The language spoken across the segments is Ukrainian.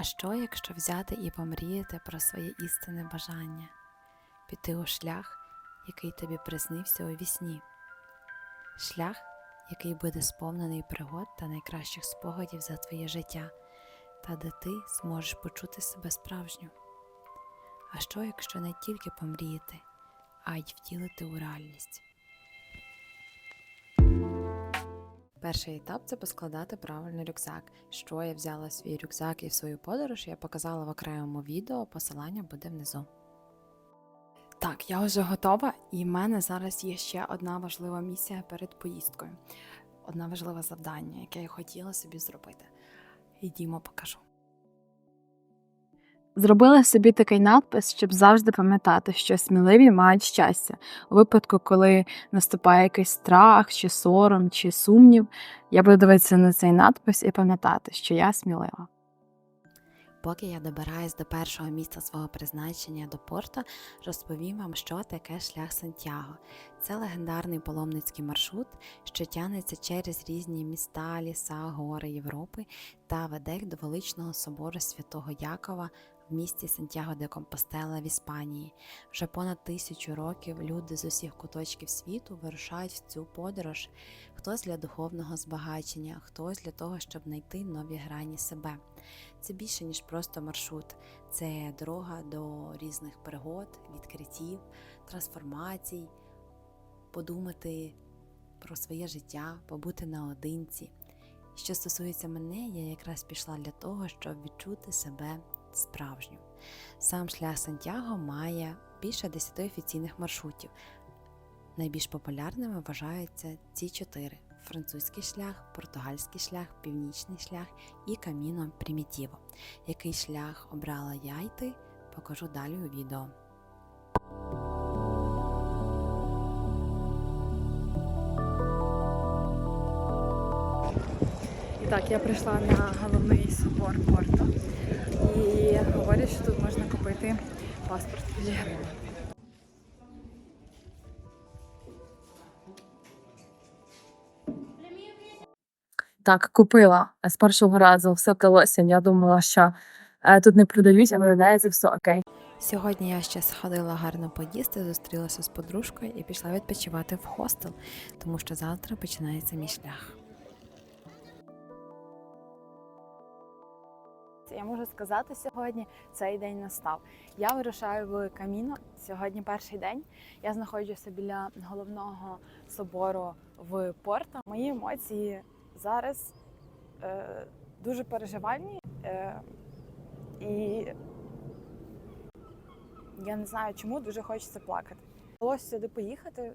А що, якщо взяти і помріяти про своє істинне бажання, піти у шлях, який тобі приснився у вісні? Шлях, який буде сповнений пригод та найкращих спогадів за твоє життя, та де ти зможеш почути себе справжню. А що, якщо не тільки помріяти, а й втілити у реальність? Перший етап це поскладати правильно рюкзак. Що я взяла свій рюкзак і в свою подорож, я показала в окремому відео, посилання буде внизу. Так, я вже готова, і в мене зараз є ще одна важлива місія перед поїздкою. Одна важливе завдання, яке я хотіла собі зробити. Йдімо, покажу. Зробила собі такий надпис, щоб завжди пам'ятати, що сміливі мають щастя. У випадку, коли наступає якийсь страх, чи сором, чи сумнів, я буду дивитися на цей надпис і пам'ятати, що я смілива. Поки я добираюсь до першого місця свого призначення до порта, розповім вам, що таке шлях Сантьяго. Це легендарний паломницький маршрут, що тягнеться через різні міста, ліса, гори Європи та веде до величного собору святого Якова в місті Сантьяго де Компостела в Іспанії. Вже понад тисячу років люди з усіх куточків світу вирушають в цю подорож. Хтось для духовного збагачення, хтось для того, щоб знайти нові грані себе. Це більше, ніж просто маршрут, це дорога до різних пригод, відкриттів, трансформацій, подумати про своє життя, побути наодинці. Що стосується мене, я якраз пішла для того, щоб відчути себе справжню. Сам шлях Сантьяго має більше 10 офіційних маршрутів. Найбільш популярними вважаються ці чотири: французький шлях, португальський шлях, північний шлях і Каміно Примітіво. Який шлях обрала я йти, покажу далі у відео. Так, я прийшла на головний собор порту і говорять, що тут можна купити паспорт для. Так, купила з першого разу, все вдалося. Я думала, що е, тут не продають, а виявляється все окей. Сьогодні я ще сходила гарно поїсти, зустрілася з подружкою і пішла відпочивати в хостел, тому що завтра починається мій шлях. Я можу сказати сьогодні, цей день настав. Я вирушаю в Каміно. Сьогодні перший день. Я знаходжуся біля головного собору в Порто. Мої емоції зараз е, дуже переживальні. Е, і я не знаю, чому дуже хочеться плакати. Вдалося сюди поїхати е,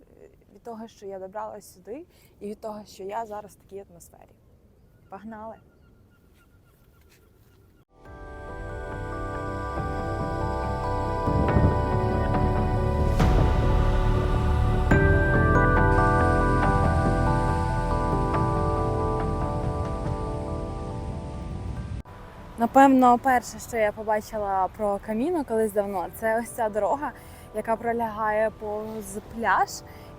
від того, що я добралася сюди, і від того, що я зараз в такій атмосфері. Погнали! Напевно, перше, що я побачила про каміно колись давно, це ось ця дорога, яка пролягає повз пляж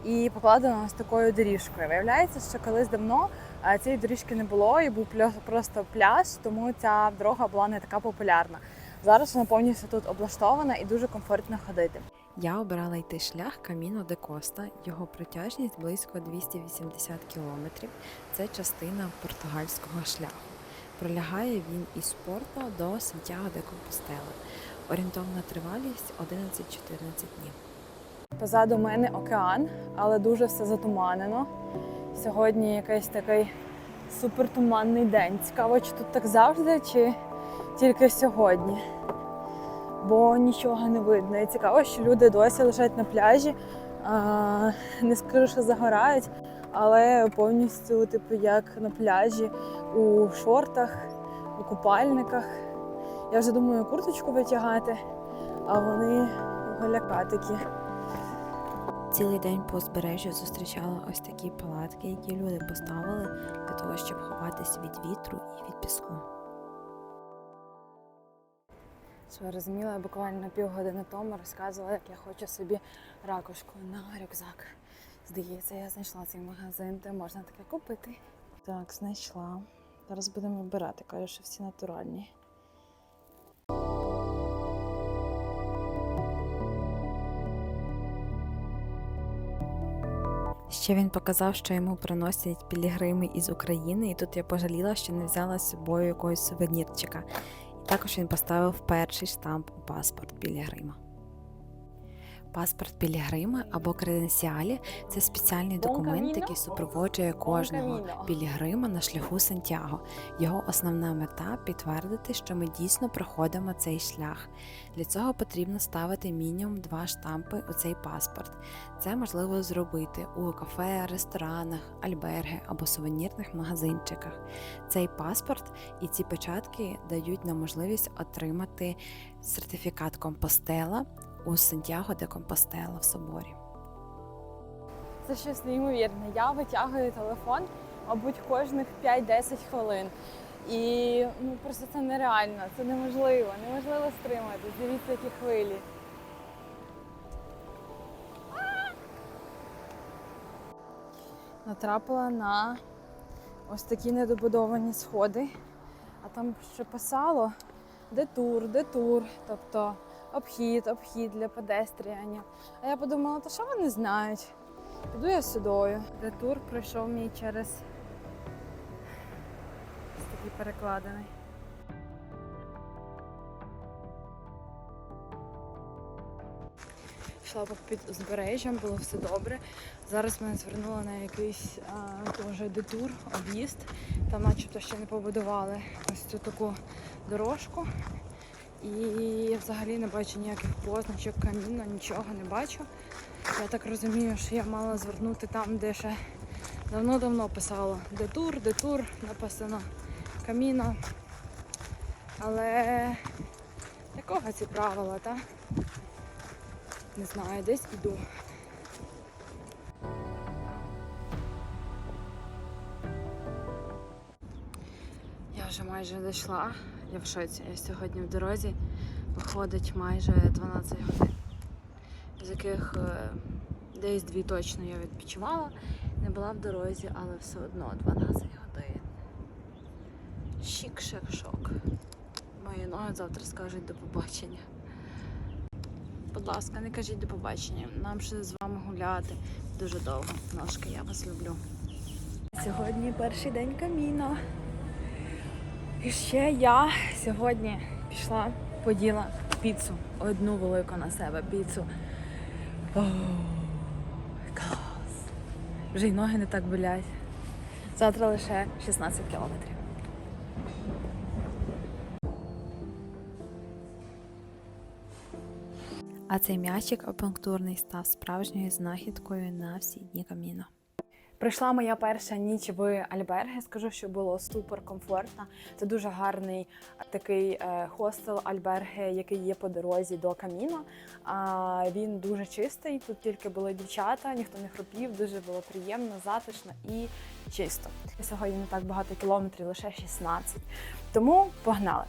і покладена ось такою доріжкою. Виявляється, що колись давно е, цієї доріжки не було і був просто пляж, тому ця дорога була не така популярна. Зараз вона повністю тут облаштована і дуже комфортно ходити. Я обирала йти шлях Каміно де Коста. Його протяжність близько 280 кілометрів. Це частина португальського шляху. Пролягає він із Порто до Сантьяго де Компостела. Орієнтовна тривалість 11-14 днів. Позаду мене океан, але дуже все затуманено. Сьогодні якийсь такий супертуманний день. Цікаво, чи тут так завжди, чи тільки сьогодні. Бо нічого не видно. І цікаво, що люди досі лежать на пляжі. Не скажу, що загорають, але повністю, типу, як на пляжі у шортах, у купальниках. Я вже думаю курточку витягати, а вони голяка такі. Цілий день по узбережжю зустрічала ось такі палатки, які люди поставили для того, щоб ховатись від вітру і від піску. Що розуміла, я буквально півгодини тому розказувала, як я хочу собі ракушку на рюкзак. Здається, я знайшла цей магазин, де можна таке купити. Так, знайшла. Зараз будемо вибирати, кажу, що всі натуральні. Ще він показав, що йому приносять пілігрими із України, і тут я пожаліла, що не взяла з собою якогось сувенірчика. І також він поставив перший штамп у паспорт пілігрима. Паспорт пілігрима або креденсіалі це спеціальний документ, який супроводжує кожного пілігрима на шляху Сантьяго. Його основна мета підтвердити, що ми дійсно проходимо цей шлях. Для цього потрібно ставити мінімум два штампи у цей паспорт. Це можливо зробити у кафе, ресторанах, альберги або сувенірних магазинчиках. Цей паспорт і ці печатки дають нам можливість отримати сертифікат Компостела у Сантьяго де Компостела в соборі. Це щось неймовірне. Я витягую телефон, мабуть, кожних 5-10 хвилин. І ну просто це нереально, це неможливо, неможливо стримати. Дивіться, які хвилі. Натрапила на ось такі недобудовані сходи, а там ще писало детур, детур, тобто обхід, обхід для педестріанів. А я подумала, то що вони знають? Піду я сюдою. Детур пройшов мій через ось такий перекладений. Йшла під узбережжям, було все добре. Зараз мене звернуло на якийсь а, детур, об'їзд. Там начебто ще не побудували ось цю таку дорожку. І взагалі не бачу ніяких позначок, каміна, нічого не бачу. Я так розумію, що я мала звернути там, де ще давно-давно писало детур, детур, написано каміно. Але якого ці правила, та? Не знаю, десь іду. Я вже майже дійшла. Я в шоці. Я сьогодні в дорозі виходить майже 12 годин, з яких е, десь дві точно я відпочивала. Не була в дорозі, але все одно 12 годин. Шік-шик-шок. Мої ноги завтра скажуть до побачення. Будь ласка, не кажіть до побачення. Нам ще з вами гуляти дуже довго. Ножки, я вас люблю. Сьогодні перший день каміно. І ще я сьогодні пішла, поділа піцу. Одну велику на себе піцу. О, клас. Вже й ноги не так болять. Завтра лише 16 кілометрів. А цей м'ячик апунктурний став справжньою знахідкою на всі дні каміно. Прийшла моя перша ніч в Альберге. Скажу, що було супер комфортно. Це дуже гарний такий е, хостел Альберге, який є по дорозі до Каміно. А він дуже чистий. Тут тільки були дівчата, ніхто не хропів. Дуже було приємно, затишно і чисто. Сьогодні не так багато кілометрів, лише 16. Тому погнали.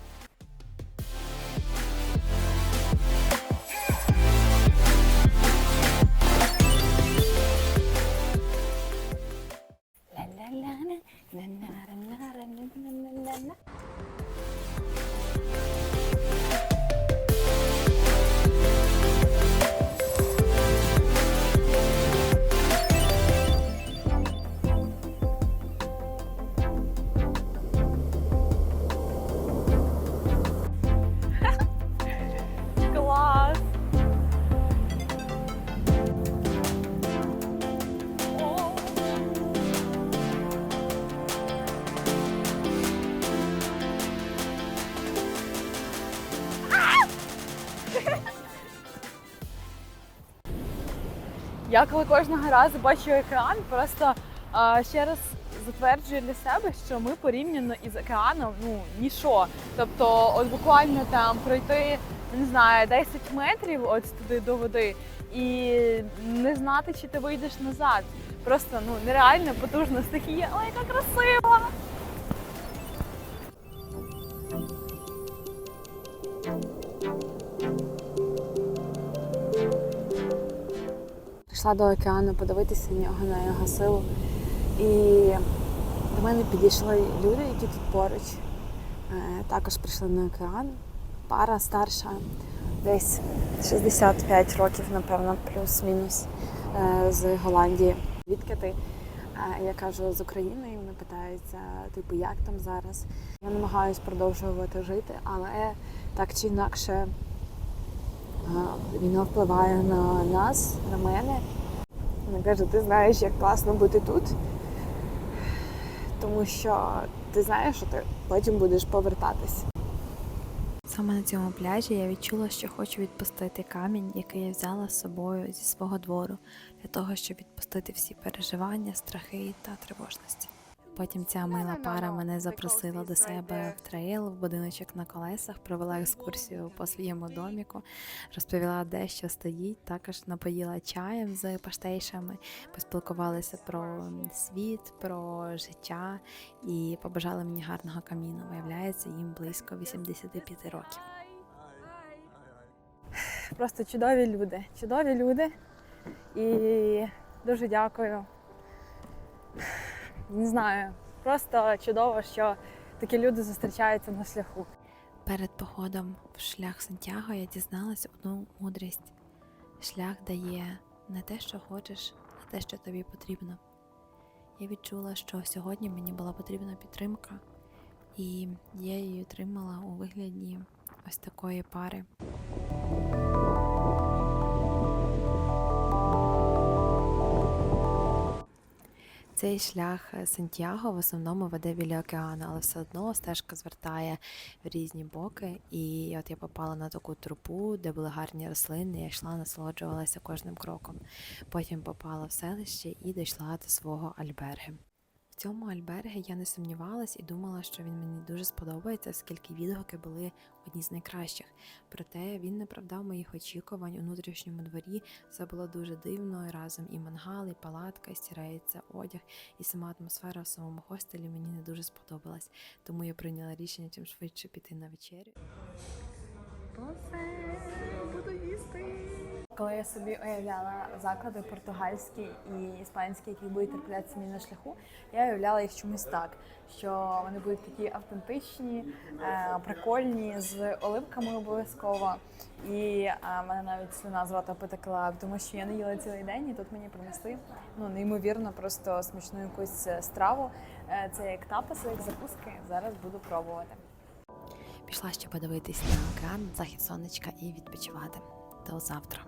Клас! Я коли кожного разу бачу екран, просто а, ще раз затверджую для себе, що ми порівняно із океаном, ну ніщо. Тобто, от буквально там пройти, не знаю, 10 метрів от туди до води і не знати, чи ти вийдеш назад. Просто ну нереально потужна стихія. Ой, яка красива! Прийшла до океану подивитися на нього, на його силу. І до мене підійшли люди, які тут поруч. Е, Також прийшли на океан. Пара старша, десь 65 років, напевно, плюс-мінус е, з Голландії. Звідки ти? Я кажу з України, і вони питаються, типу, як там зараз. Я намагаюся продовжувати жити, але так чи інакше війна впливає на нас, на мене. Вона каже, ти знаєш, як класно бути тут, тому що ти знаєш, що ти потім будеш повертатись. Саме на цьому пляжі я відчула, що хочу відпустити камінь, який я взяла з собою зі свого двору, для того, щоб відпустити всі переживання, страхи та тривожності. Потім ця мила пара мене запросила до себе в трейл, в будиночок на колесах, провела екскурсію по своєму доміку, розповіла, де що стоїть, також напоїла чаєм з паштейшами, поспілкувалися про світ, про життя і побажали мені гарного каміну. Виявляється, їм близько 85 років. Просто чудові люди. Чудові люди. І дуже дякую. Не знаю, просто чудово, що такі люди зустрічаються на шляху. Перед походом в шлях Сантьяго я дізналась одну мудрість. Шлях дає не те, що хочеш, а те, що тобі потрібно. Я відчула, що сьогодні мені була потрібна підтримка, і я її отримала у вигляді ось такої пари. Цей шлях е, Сантьяго в основному веде біля океану, але все одно стежка звертає в різні боки. І от я попала на таку трупу, де були гарні рослини. Я йшла, насолоджувалася кожним кроком. Потім попала в селище і дійшла до свого альберги. Цьому альбергі я не сумнівалась і думала, що він мені дуже сподобається, оскільки відгуки були одні з найкращих. Проте він не правдав моїх очікувань у внутрішньому дворі. Все було дуже дивно. і Разом і мангал, і палатка, і стирається одяг, і сама атмосфера в самому хостелі мені не дуже сподобалась. Тому я прийняла рішення чим швидше піти на вечерю. Коли я собі уявляла заклади португальські і іспанські, які будуть траплятися мені на шляху, я уявляла їх чомусь так, що вони будуть такі автентичні, е, прикольні, з оливками обов'язково. І е, мене навіть слюна з рота потекла, тому що я не їла цілий день, і тут мені принесли ну неймовірно, просто смачну якусь е, страву. Це як тапаси, як закуски. Зараз буду пробувати. Пішла ще подивитись на океан, захід сонечка і відпочивати. До завтра.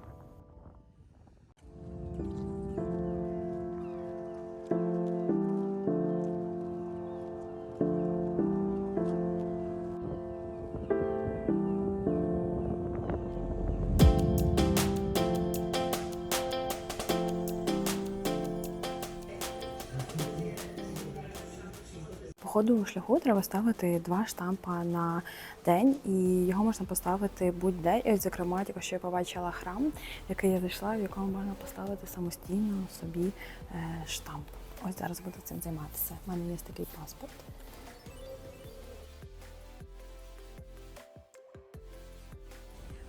Ходу шляху треба ставити два штампа на день, і його можна поставити будь-де. І зокрема, тільки що я побачила храм, в який я зайшла, в якому можна поставити самостійно собі е, штамп. Ось зараз буду цим займатися. У мене є такий паспорт.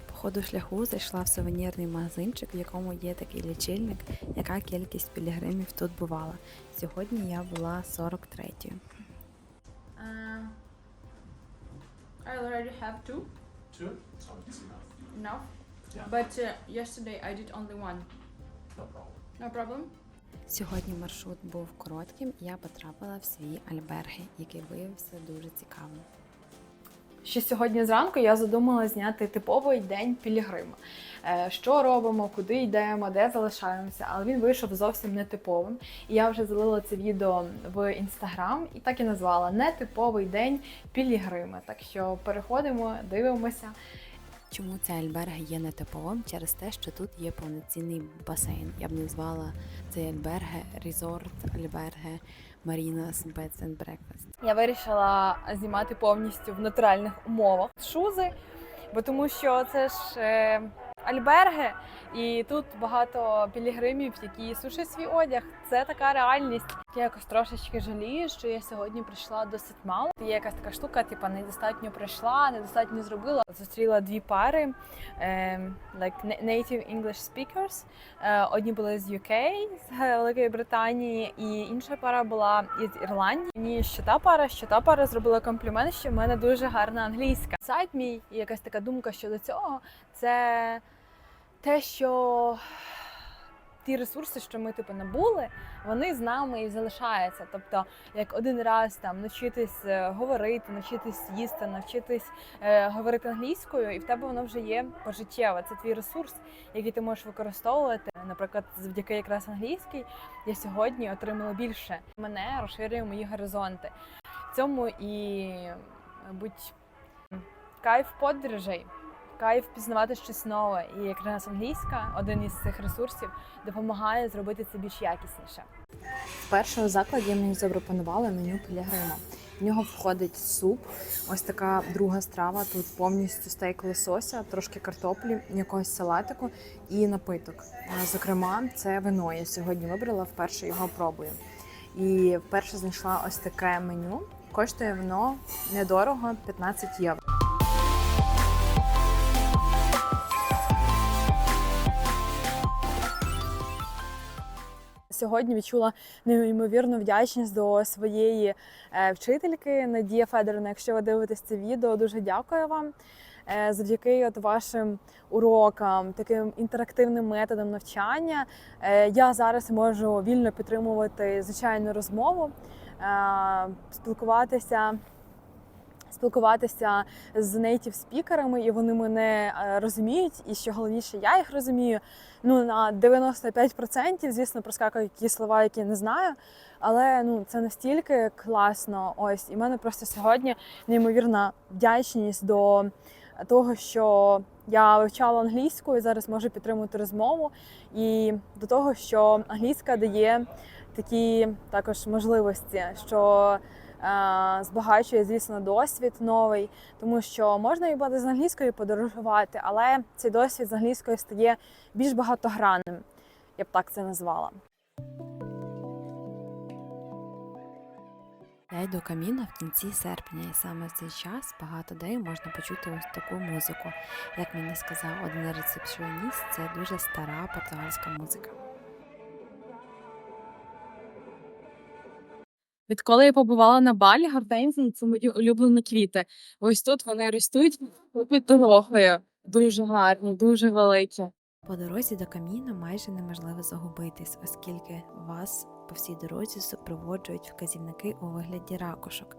По ходу шляху зайшла в сувенірний магазинчик, в якому є такий лічильник, яка кількість пілігримів тут бувала. Сьогодні я була 43-ю. Already have two Two? So it's enough. enough, Yeah. but uh, yesterday I did only one. No problem. No problem. Сьогодні маршрут був коротким, я потрапила в свій альберги, який виявився дуже цікавим. Ще сьогодні зранку я задумала зняти типовий день Пілігрима. Е, Що робимо, куди йдемо, де залишаємося, але він вийшов зовсім нетиповим. І я вже залила це відео в інстаграм і так і назвала Нетиповий день Пілігрима. Так що переходимо, дивимося. Чому цей альберг є нетиповим? Через те, що тут є повноцінний басейн. Я б назвала цей альберге резорт, альберге Marinas Beds and Breakfast. Я вирішила знімати повністю в натуральних умовах шузи, бо тому що це ж е, альберги, і тут багато пілігримів, які сушать свій одяг. Це така реальність. Я якось трошечки жалію, що я сьогодні прийшла досить мало. Є якась така штука, типа недостатньо прийшла, недостатньо зробила. Зустріла дві пари е, like native English speakers. Е, одні були з UK, з Великої Британії, і інша пара була із Ірландії. Мені що та пара, що та пара зробила комплімент, що в мене дуже гарна англійська. Сайт мій і якась така думка щодо цього це те, що ті ресурси, що ми типу набули, вони з нами і залишаються. Тобто, як один раз там навчитись е, говорити, навчитись їсти, навчитись е, говорити англійською, і в тебе воно вже є пожиттєво. Це твій ресурс, який ти можеш використовувати. Наприклад, завдяки якраз англійській я сьогодні отримала більше. Мене розширює мої горизонти. В цьому і, мабуть, кайф подорожей. Кайф пізнавати щось нове, і якраз англійська, один із цих ресурсів, допомагає зробити це більш якісніше. В першому закладі мені запропонували меню пілігрима. В нього входить суп, ось така друга страва. Тут повністю стейк лосося, трошки картоплі, якогось салатику і напиток. Зокрема, це вино. Я сьогодні вибрала, вперше його пробую. І вперше знайшла ось таке меню. Коштує воно недорого 15 євро. Сьогодні відчула неймовірну вдячність до своєї е, вчительки Надія Федорівна. Якщо ви дивитесь це відео, дуже дякую вам. Е, Завдяки от вашим урокам, таким інтерактивним методам навчання, е, я зараз можу вільно підтримувати звичайну розмову, спілкуватися. Спілкуватися з нейтів спікерами, і вони мене е, розуміють, і що головніше, я їх розумію. Ну на 95%, звісно, проскакують ті слова, які не знаю. Але ну це настільки класно. Ось і в мене просто сьогодні неймовірна вдячність до того, що я вивчала англійську і зараз можу підтримувати розмову, і до того, що англійська дає такі також можливості, що збагачує, звісно, досвід новий, тому що можна і буде з англійською подорожувати, але цей досвід з англійською стає більш багатогранним. Я б так це назвала. Я йду каміна в кінці серпня, і саме в цей час багато де можна почути ось таку музику. Як мені сказав один рецепціоніст, це дуже стара португальська музика. Відколи я побувала на балі, гортензії це мої улюблені квіти. Ось тут вони ростуть під дорогою. Дуже гарні, дуже великі. По дорозі до каміна майже неможливо загубитись, оскільки вас по всій дорозі супроводжують вказівники у вигляді ракушок.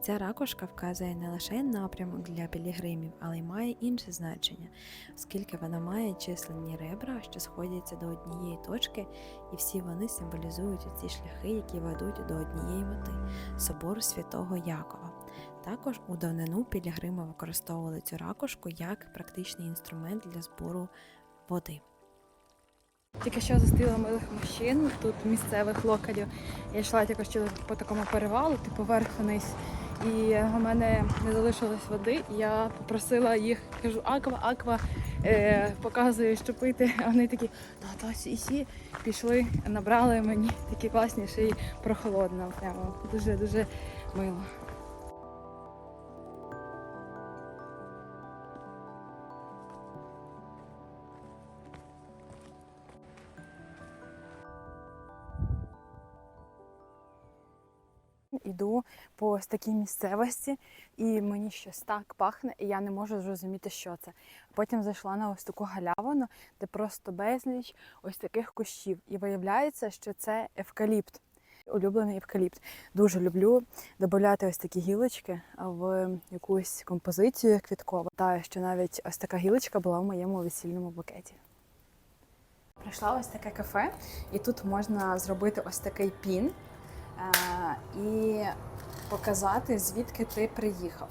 Ця ракушка вказує не лише напрямок для пілігримів, але й має інше значення, оскільки вона має численні ребра, що сходяться до однієї точки, і всі вони символізують ці шляхи, які ведуть до однієї мети собору святого Якова. Також у давнину пілігрими використовували цю ракушку як практичний інструмент для збору води. Тільки що зустріла милих мужчин, тут місцевих локалів. Я йшла тільки що по такому перевалу, типу вверх вниз. І у мене не залишилось води. Я попросила їх, кажу, аква, аква, е, показую, що пити. А вони такі, та та сі, сі. Пішли, набрали мені такі класні, ще й прохолодно. Прямо дуже дуже мило. Іду по такій місцевості, і мені щось так пахне, і я не можу зрозуміти, що це. Потім зайшла на ось таку галявину, де просто безліч ось таких кущів. І виявляється, що це евкаліпт. Улюблений евкаліпт. Дуже люблю додати ось такі гілочки в якусь композицію квіткову. Та що навіть ось така гілочка була в моєму весільному букеті. Прийшла ось таке кафе, і тут можна зробити ось такий пін і показати, звідки ти приїхав.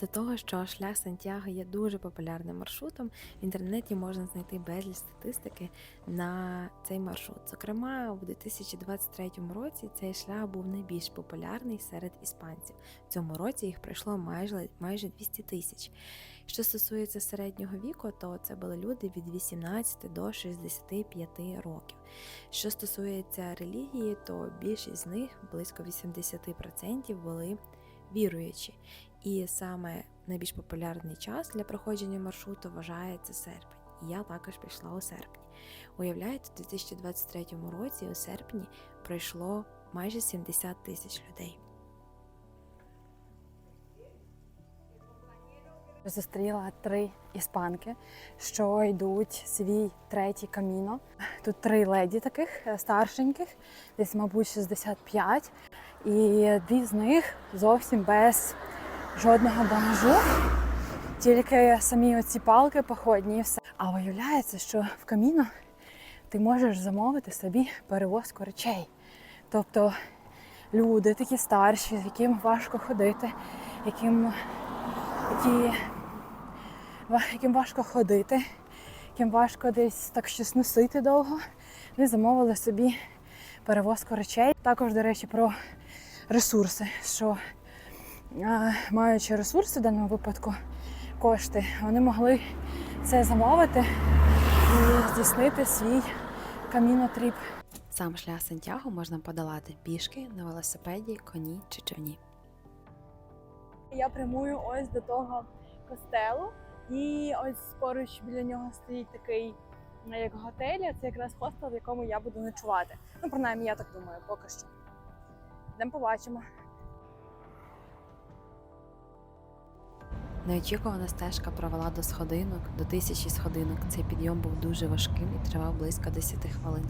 З того, що шлях Сантьяго є дуже популярним маршрутом, в інтернеті можна знайти безліч статистики на цей маршрут. Зокрема, у 2023 році цей шлях був найбільш популярний серед іспанців. В цьому році їх пройшло майже майже 200 тисяч. Що стосується середнього віку, то це були люди від 18 до 65 років. Що стосується релігії, то більшість з них, близько 80%, були віруючі. І саме найбільш популярний час для проходження маршруту вважається серпень. Я також пішла у серпні. Уявляєте, у 2023 році у серпні пройшло майже 70 тисяч людей. Зустріла три іспанки, що йдуть свій третій каміно. Тут три леді таких е, старшеньких, десь, мабуть, 65. І дві з них зовсім без жодного багажу, тільки самі оці палки походні і все. А виявляється, що в каміно ти можеш замовити собі перевозку речей. Тобто люди такі старші, з яким важко ходити, яким, які, яким важко ходити, яким важко десь так щось носити довго. Вони замовили собі перевозку речей. Також, до речі, про ресурси, що маючи ресурси в даному випадку, кошти, вони могли це замовити і здійснити свій камінотріп. Сам шлях Сантьяго можна подолати пішки, на велосипеді, коні чи човні. Я прямую ось до того костелу, і ось поруч біля нього стоїть такий ну, як готель. а Це якраз хостел, в якому я буду ночувати. Ну, принаймні, я так думаю, поки що. Йдемо побачимо. Неочікувана стежка провела до сходинок, до тисячі сходинок. Цей підйом був дуже важким і тривав близько 10 хвилин.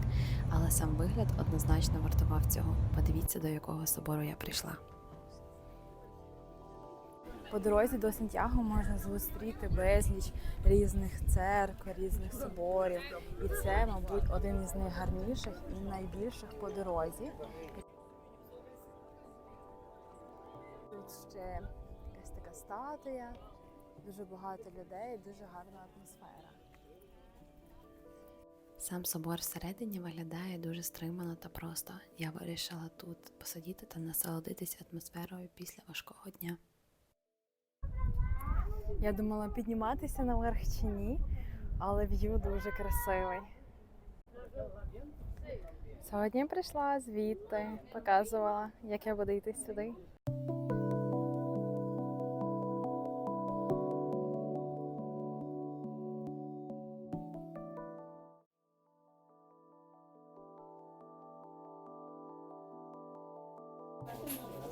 Але сам вигляд однозначно вартував цього. Подивіться, до якого собору я прийшла. По дорозі до Сантьяго можна зустріти безліч різних церкв, різних соборів. І це, мабуть, один із найгарніших і найбільших по дорозі. Тут ще статуя, дуже багато людей, дуже гарна атмосфера. Сам собор всередині виглядає дуже стримано та просто. Я вирішила тут посидіти та насолодитися атмосферою після важкого дня. Я думала підніматися наверх чи ні, але в'ю дуже красивий. Сьогодні я прийшла звідти, показувала, як я буду йти сюди.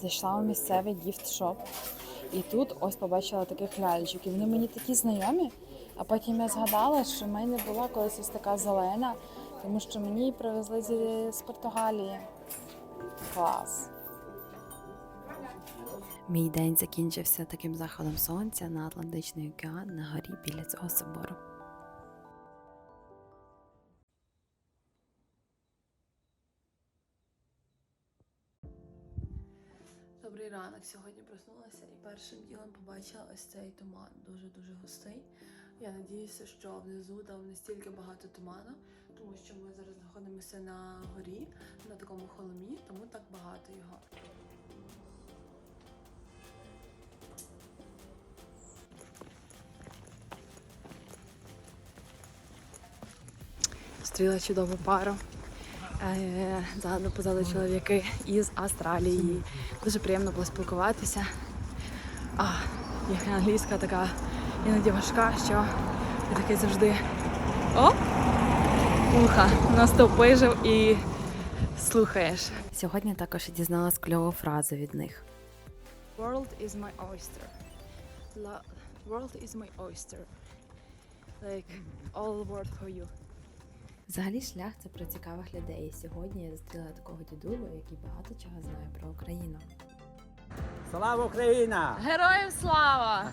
Зайшла у місцевий гіфт-шоп. І тут ось побачила таких ляльчиків. Вони мені такі знайомі. А потім я згадала, що в мене була колись ось така зелена, тому що мені її привезли з Португалії. Клас. Мій день закінчився таким заходом сонця на Атлантичний океан на горі біля цього собору. Сьогодні проснулася і першим ділом побачила ось цей туман. Дуже-дуже густий. Я надіюся, що внизу там не стільки багато туману, тому що ми зараз знаходимося на горі, на такому холмі, тому так багато його. Зустріла чудову пару. Е, Ззаду позаду чоловіки із Австралії. Дуже приємно було спілкуватися. А, їхня англійська така іноді важка, що я такий завжди. О! Уха, наступижив і слухаєш. Сьогодні також я дізналась кльову фразу від них. World is my oyster. World is my oyster. Like all world for you. Взагалі шлях це про цікавих людей. Сьогодні я зустріла такого дідулю, який багато чого знає про Україну. Слава Україна! Героям слава!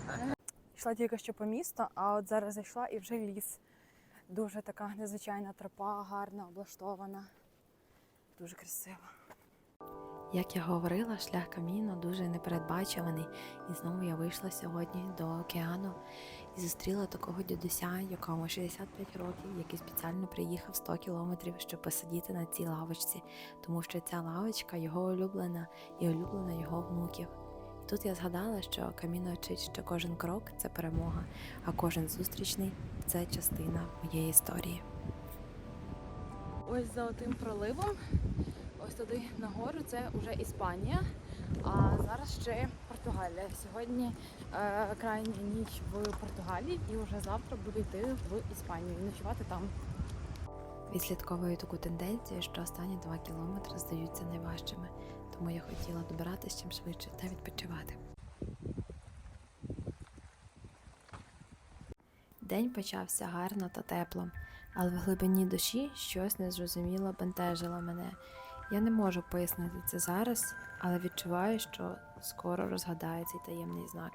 Йшла тільки що по місту, а от зараз зайшла і вже ліс. Дуже така незвичайна тропа, гарно облаштована. Дуже красиво. Як я говорила, шлях каміно дуже непередбачуваний, і знову я вийшла сьогодні до океану і зустріла такого дідуся, якому 65 років, який спеціально приїхав 100 кілометрів, щоб посидіти на цій лавочці, тому що ця лавочка його улюблена і улюблена його внуків. І тут я згадала, що каміно вчить, що кожен крок це перемога, а кожен зустрічний це частина моєї історії. Ось за отим проливом, ось туди нагору, це вже Іспанія, а зараз ще Португалія. Сьогодні е, крайня ніч в Португалії і вже завтра буду йти в Іспанію і ночувати там. Відслідковую таку тенденцію, що останні два кілометри здаються найважчими, тому я хотіла добиратися чим швидше та відпочивати. День почався гарно та тепло, але в глибині душі щось незрозуміло бентежило мене. Я не можу пояснити це зараз, але відчуваю, що скоро розгадаю цей таємний знак.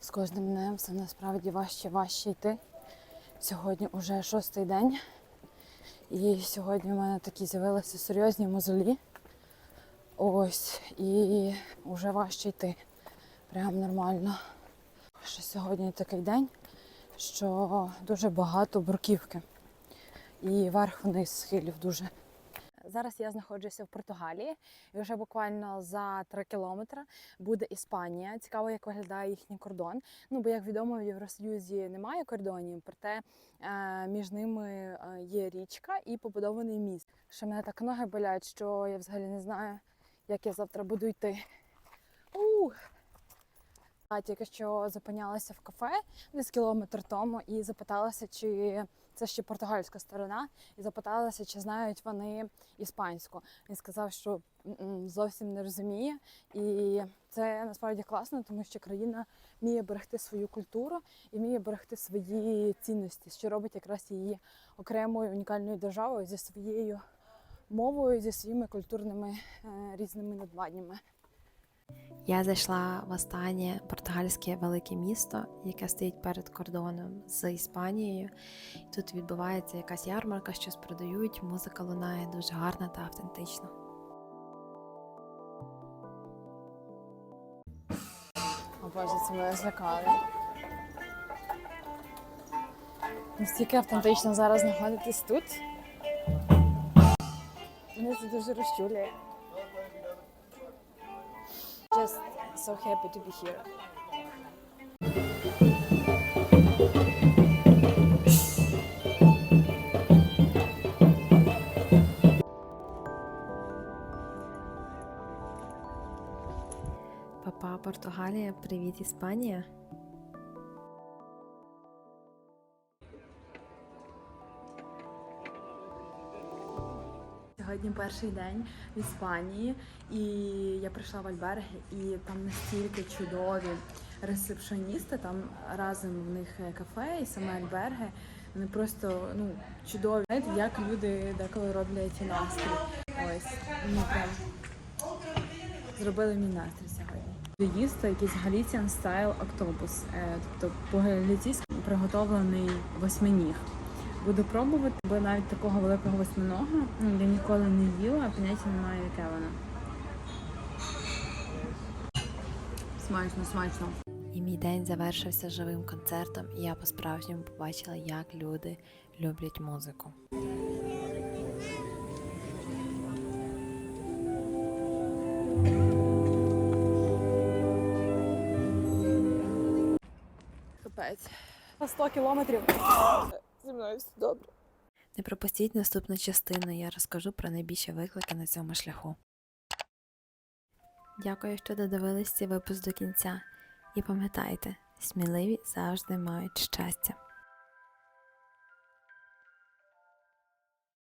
З кожним днем все насправді важче важче йти. Сьогодні вже шостий день. І сьогодні в мене такі з'явилися серйозні мозолі. Ось, і вже важче йти. Прям нормально. Що сьогодні такий день, що дуже багато бруківки. І верх-вниз схилів дуже. Зараз я знаходжуся в Португалії, і вже буквально за 3 кілометри буде Іспанія. Цікаво, як виглядає їхній кордон. Ну бо як відомо, в Євросоюзі немає кордонів, проте е, між ними е, є річка і побудований міст. Що мене так ноги болять, що я взагалі не знаю, як я завтра буду йти. А тільки що зупинялася в кафе десь кілометр тому і запиталася, чи це ще португальська сторона, і запиталася, чи знають вони іспанську. Він сказав, що зовсім не розуміє. І це насправді класно, тому що країна вміє берегти свою культуру і вміє берегти свої цінності, що робить якраз її окремою унікальною державою зі своєю мовою, зі своїми культурними е, різними надбаннями. Я зайшла в останнє португальське велике місто, яке стоїть перед кордоном з Іспанією. І тут відбувається якась ярмарка, щось продають, музика лунає дуже гарна та автентична. О Боже, це мене злякали. Настільки автентично зараз знаходитись тут. Мене це дуже розчулює. Just so happy to be here. Папа, Португалія, привіт, Іспанія. Сьогодні перший день в Іспанії, і я прийшла в Альберги, і там настільки чудові ресепшоністи, там разом в них кафе і саме Альберги. Вони просто ну чудові. Знаєте, як люди деколи роблять настрій. Ось ну прям зробили мій настрій сьогодні. Їсти якийсь Галіціан стайл октопус, е, тобто по-галіційськи приготовлений восьминіг. Буду пробувати, бо навіть такого великого восьминого ну, я ніколи не їла, а поняття немає, яке воно. Смачно, смачно. І мій день завершився живим концертом, і я по-справжньому побачила, як люди люблять музику. Капець. 100 кілометрів. Зі мною все добре. Не пропустіть наступну частину, я розкажу про найбільші виклики на цьому шляху. Дякую, що додивились цей випуск до кінця. І пам'ятайте, сміливі завжди мають щастя.